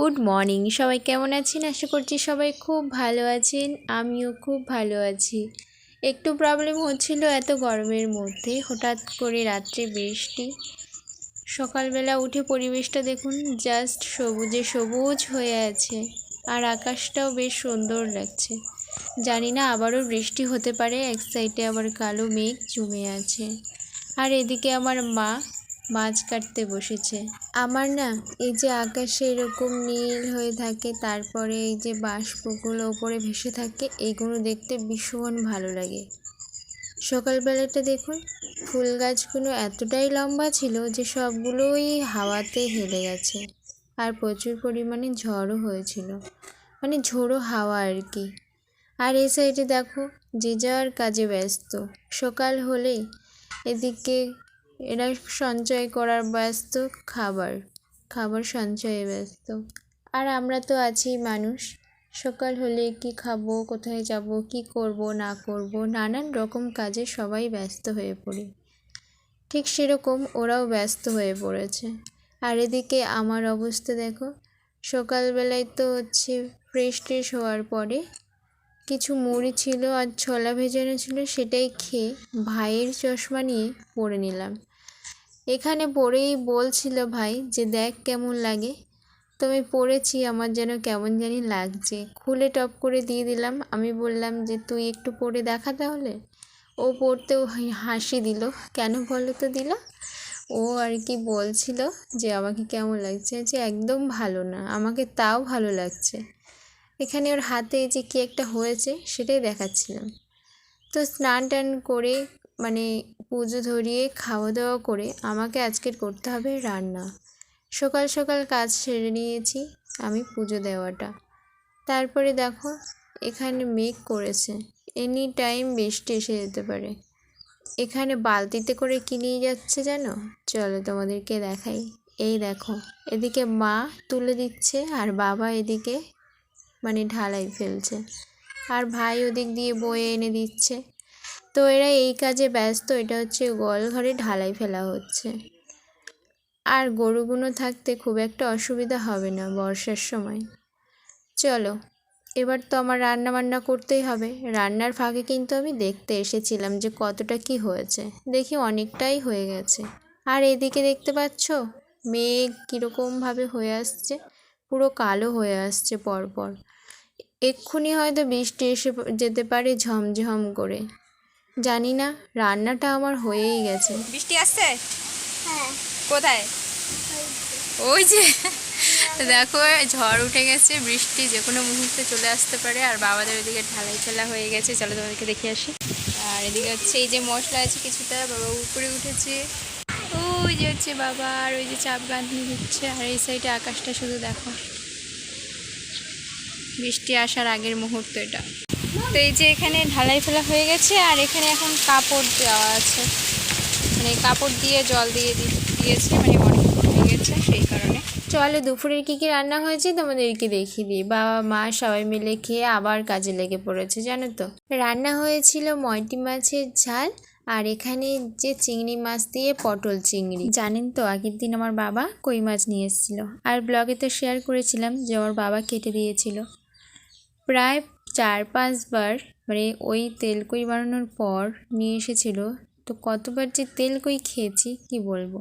Good morning. সবাই কেমন আছেন? আশা করছি সবাই খুব ভালো আছেন। আমিও খুব ভালো আছি। একটু প্রবলেম হচ্ছিল এত গরমের মধ্যে। হঠাৎ করে রাত্রে বৃষ্টি। সকালবেলা উঠে পরিবেশটা দেখুন জাস্ট সবুজে সবুজ হয়ে আছে। আর আকাশটাও বেশ সুন্দর লাগছে। জানি না, আবারও বৃষ্টি হতে পারে। এক সাইডে আবার কালো মেঘ জমে আছে। আর এদিকে আমার মা মাছ কাটতে বসেছে। আমার না, এই যে আকাশে এরকম নীল হয়ে থাকে, তারপরে এই যে বাষ্পগুলো ওপরে ভেসে থাকে, এইগুলো দেখতে ভীষণ ভালো লাগে। সকালবেলাটা দেখুন, ফুল গাছগুলো এতটাই লম্বা ছিল যে সবগুলোই হাওয়াতে হেলে গেছে। আর প্রচুর পরিমাণে ঝড়ও হয়েছিল। মানে ঝোড়ো হাওয়া আর কি। আর এই সাইডে দেখো, যে যার কাজে ব্যস্ত। সকাল হলেই এদিকে এরা সঞ্চয় করার ব্যস্ত খাবার খাবার সঞ্চয়ে ব্যস্ত। আর আমরা তো আছি মানুষ। সকাল হলে কি খাব, কোথায় যাব, কি করব, না করব, নানান রকম কাজে সবাই ব্যস্ত হয়ে পড়ি। ঠিক সেরকম ওরাও ব্যস্ত হয়ে পড়েছে। আর এদিকে আমার অবস্থা দেখো, সকালবেলায় তো হচ্ছে ফ্রেশ ট্রেশ হওয়ার পরে কিছু মুড়ি ছিল আর ছোলা ভেজানো ছিল সেটাই খেয়ে ভাইয়ের চশমা নিয়ে পরে নিলাম। এখানে পড়েই বলছিল ভাই যে দেখ কেমন লাগে। তো আমি পড়েছি, আমার যেন কেমন জানি লাগছে। খুলে টপ করে দিয়ে দিলাম। আমি বললাম যে, তুই একটু পড়ে দেখা তাহলে? ও পড়তেও হাসি দিল। কেন বলো তো দিল? ও আর কি বলছিল যে, আমাকে কেমন লাগছে? যে, একদম ভালো না, আমাকে তাও ভালো লাগছে। এখানে ওর হাতে যে কী একটা হয়েছে, সেটাই দেখাচ্ছিলাম। তো স্নান টান করে মানে পুজো ধরিয়ে খাওয়া দাওয়া করে আমাকে আজকের করতে হবে রান্না। সকাল সকাল কাজ সেরে নিয়েছি, আমি পুজো দেওয়াটা। তারপরে দেখো, এখানে মেঘ করেছে। এনি টাইম বৃষ্টি এসে যেতে পারে। এখানে বালতিতে করে কি নিয়ে যাচ্ছে জানো? চলো তোমাদেরকে দেখাই। এই দেখো, এদিকে মা তুলে দিচ্ছে আর বাবা এদিকে মানে ঢালাই ফেলছে। আর ভাই ওদিক দিয়ে বয়ে এনে দিচ্ছে। তো এরা এই কাজে ব্যস্ত, এটা হচ্ছে গোয়াল ঘরে ঢালাই ফেলা হচ্ছে। আর গরুগুলো থাকতে খুব একটা অসুবিধা হবে না বর্ষার সময়। চলো, এবার তো আমার রান্না বান্না করতেই হবে। রান্নার ফাঁকে কিন্তু আমি দেখতে এসেছিলাম যে কতটা কি হয়েছে। দেখি অনেকটাই হয়ে গেছে। আর এদিকে দেখতে পাচ্ছ, মেঘ কীরকমভাবে হয়ে আসছে, পুরো কালো হয়ে আসছে পরপর। এক্ষুনি হয়তো বৃষ্টি এসে যেতে পারে ঝমঝম করে। জানি না রান্নাটা আমার হয়েই গেছে। বৃষ্টি আসছে? হ্যাঁ। কোথায়? ওই যে দেখো ঝড় উঠে গেছে বৃষ্টি যে কোনো মুহূর্তে চলে আসতে পারে আর বাবাদের ওদিকে ঢালাই ফেলা হয়ে গেছে। চলো তোমাদেরকে দেখে আসি। আর এদিকে হচ্ছে এই যে মশলা আছে কিছুটা বাবা উপরে উঠেছে। ওই যে হচ্ছে বাবা আর ওই যে চাপ গাঁথনি দিচ্ছে আর এই সাইডে আকাশটা শুধু দেখো। বৃষ্টি আসার আগের মুহূর্ত এটা। তো এই যে এখানে ঢালাই ফেলা হয়ে গেছে আর এখানে এখন কাপড় দেওয়া আছে। মানে কাপড় দিয়ে জল দিয়ে দিয়েছে মানে অনেক হয়ে গেছে সেই কারণে। চলো দুপুরের কী কী রান্না হয়েছে তোমাদেরকে দেখিয়ে দিই। বাবা, মা সবাই মিলে খেয়ে আবার কাজে লেগে পড়েছে, জানো তো? রান্না হয়েছিল ময়টি মাছের ঝাল আর এখানে যে চিংড়ি মাছ দিয়ে পটল চিংড়ি। জানেন তো, আগের দিন আমার বাবা কই মাছ নিয়ে এসেছিল। আর ব্লগে তো শেয়ার করেছিলাম যে আমার বাবা কেটে দিয়েছিল। প্রায় চার পাঁচবার মানে ওই তেলকই বানানোর পর নিয়ে এসেছিল। তো কতবার যে তেলকই খেয়েছি, কি বলব?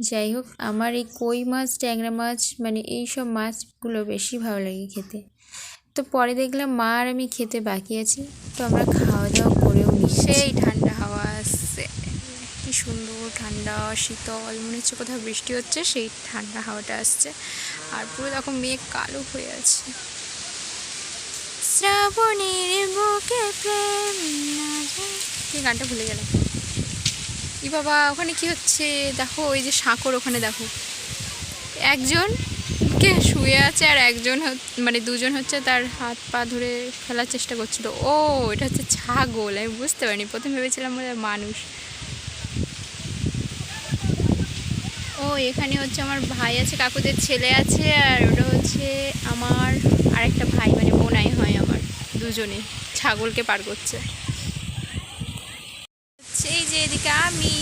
যাই হোক, আমার এই কই মাছ, ট্যাংরা মাছ মানে এই সব মাছগুলো বেশি ভালো লাগে খেতে। তো পরে দেখলাম মা আর আমি খেতে বাকি আছি। তো আমরা খাওয়া দাওয়া করেও সেই ঠান্ডা হাওয়া আসছে। কি সুন্দর ঠান্ডা, শীতল, মনে হচ্ছে কোথাও বৃষ্টি হচ্ছে, সেই ঠান্ডা হাওয়াটা আসছে। আর পুরো দেখো মেঘ কালো হয়ে আছে। শ্রাবণের বুকে প্রেম কি গানটা ভুলে গেলাম। ই বাবা, ওখানে কি হচ্ছে? দেখো, ওই যে সাঁকর ওখানে দেখো। একজন কে শুয়ে আছে আর একজন মানে দুজন হচ্ছে তার হাত পা ধরে ফেলার চেষ্টা করছিল। ও, এটা হচ্ছে ছাগল। আমি বুঝতে পারিনি। প্রথম ভেবেছিলাম বোধ মানুষ। ও, এখানে হচ্ছে আমার ভাই আছে, কাকুদের ছেলে আছে, আর ওটা হচ্ছে আমার আরেকটা ভাই মানে বোনাই হয় আমার। দুজনে ছাগলকে পার করছে। এই যে এদিকে আমি।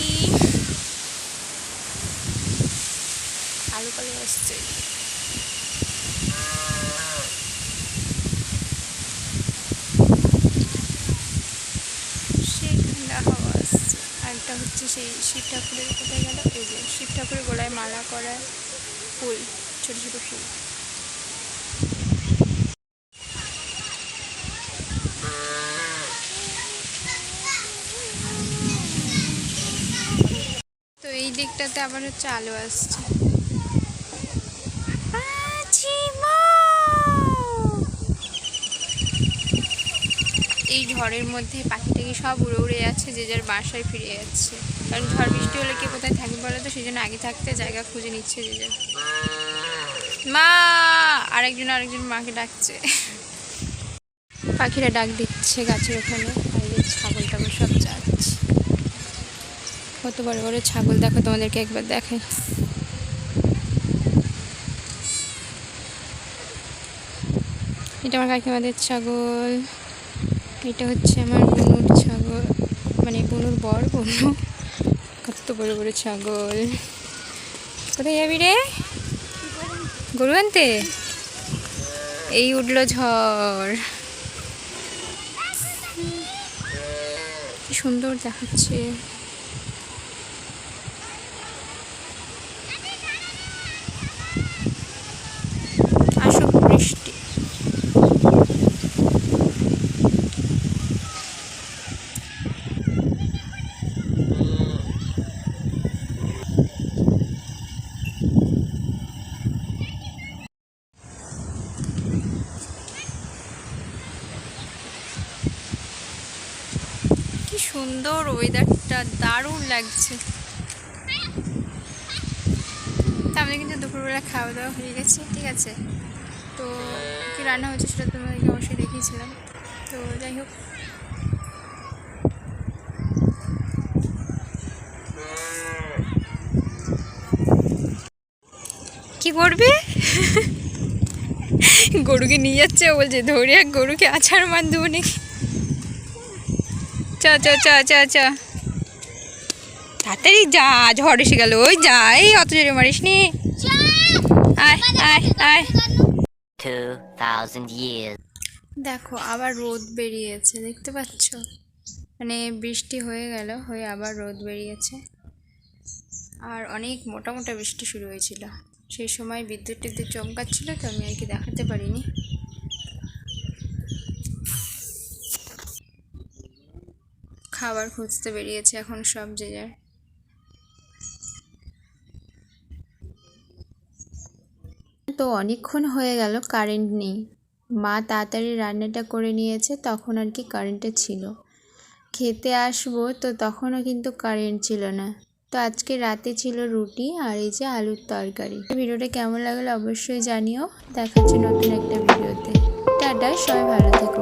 আলু পালু আসছে। একটা হচ্ছে সেই শিব ঠাকুরের কোথায় গেল? এই যে শিব ঠাকুরের গলায় মালা করা ফুল, ছোটো ছোটো ফুল। এই দিকটাতে আবার হচ্ছে আলো আসছে। এই ঝড়ের মধ্যে পাখিটাকে সব উড়ে উড়ে যাচ্ছে যে যার বাসায় ফিরে যাচ্ছে। কারণ ঝড় বৃষ্টি হলে কে কোথায় থাকবে বলো তো? সেই জন্য আগে থাকতে জায়গা খুঁজে নিচ্ছে যে যার। মা! আরেকজন আরেকজন মাকে ডাকছে। পাখিরা ডাক দিচ্ছে গাছের ওখানে আর ছাগল টাগল সব যাচ্ছে। কত বড় বড় ছাগল, দেখো তোমাদেরকে একবার দেখাই। এটা আমার কাকিমাদের ছাগল, এটা হচ্ছে আমার বনুর ছাগল মানে বনুর বর, বনু। কত বড় বড় ছাগল। কোথায় যাবি রে? গরু আনতে? এই উঠল ঝড়। সুন্দর দেখাচ্ছে আসুক বৃষ্টি কি সুন্দর ওয়েদারটা দারুণ লাগছে। আমাদের কিন্তু দুপুরবেলা খাওয়া দাওয়া হয়ে গেছে, ঠিক আছে। তো কি রান্না হয়েছে সেটা তোমাদেরকে অবশ্যই দেখিয়েছিলাম। তো যাই হোক। কি করবে? গরুকে নিয়ে যাচ্ছে বলছে, ধরে এক গরুকে আছাড় মার দেবো নাকি? তাড়াতাড়ি যা ঝড় এসে গেল। ওই যা এই অত জোরে মারিস নি। আয় আয় আয়। 2,000 দেখো আবার রোদ বেরিয়েছে দেখতে পাচ্ছ? মানে বৃষ্টি হয়ে গেল হয়ে আবার রোদ বেরিয়েছে। আর অনেক মোটা মোটা বৃষ্টি শুরু হয়েছিল। সেই সময় বিদ্যুৎ টিদ্যুৎ চমকাচ্ছিল তো আমি আর কি দেখাতে পারিনি। খাবার খুঁজতে বেরিয়েছে এখন সব যে যার। তো অনেকক্ষণ হয়ে গেল কারেন্ট নেই। মা তাড়াতাড়ি রান্নাটা করে নিয়েছে, তখন আর কি কারেন্টটা ছিল। খেতে আসব তো তখনও কিন্তু কারেন্ট ছিল না। তো আজকে রাতে ছিল রুটি আর এই যে আলুর তরকারি। ভিডিওটা কেমন লাগল অবশ্যই জানিও। দেখাচ্ছে নতুন একটা ভিডিওতে। টাটা, সবাই ভালো থেকো।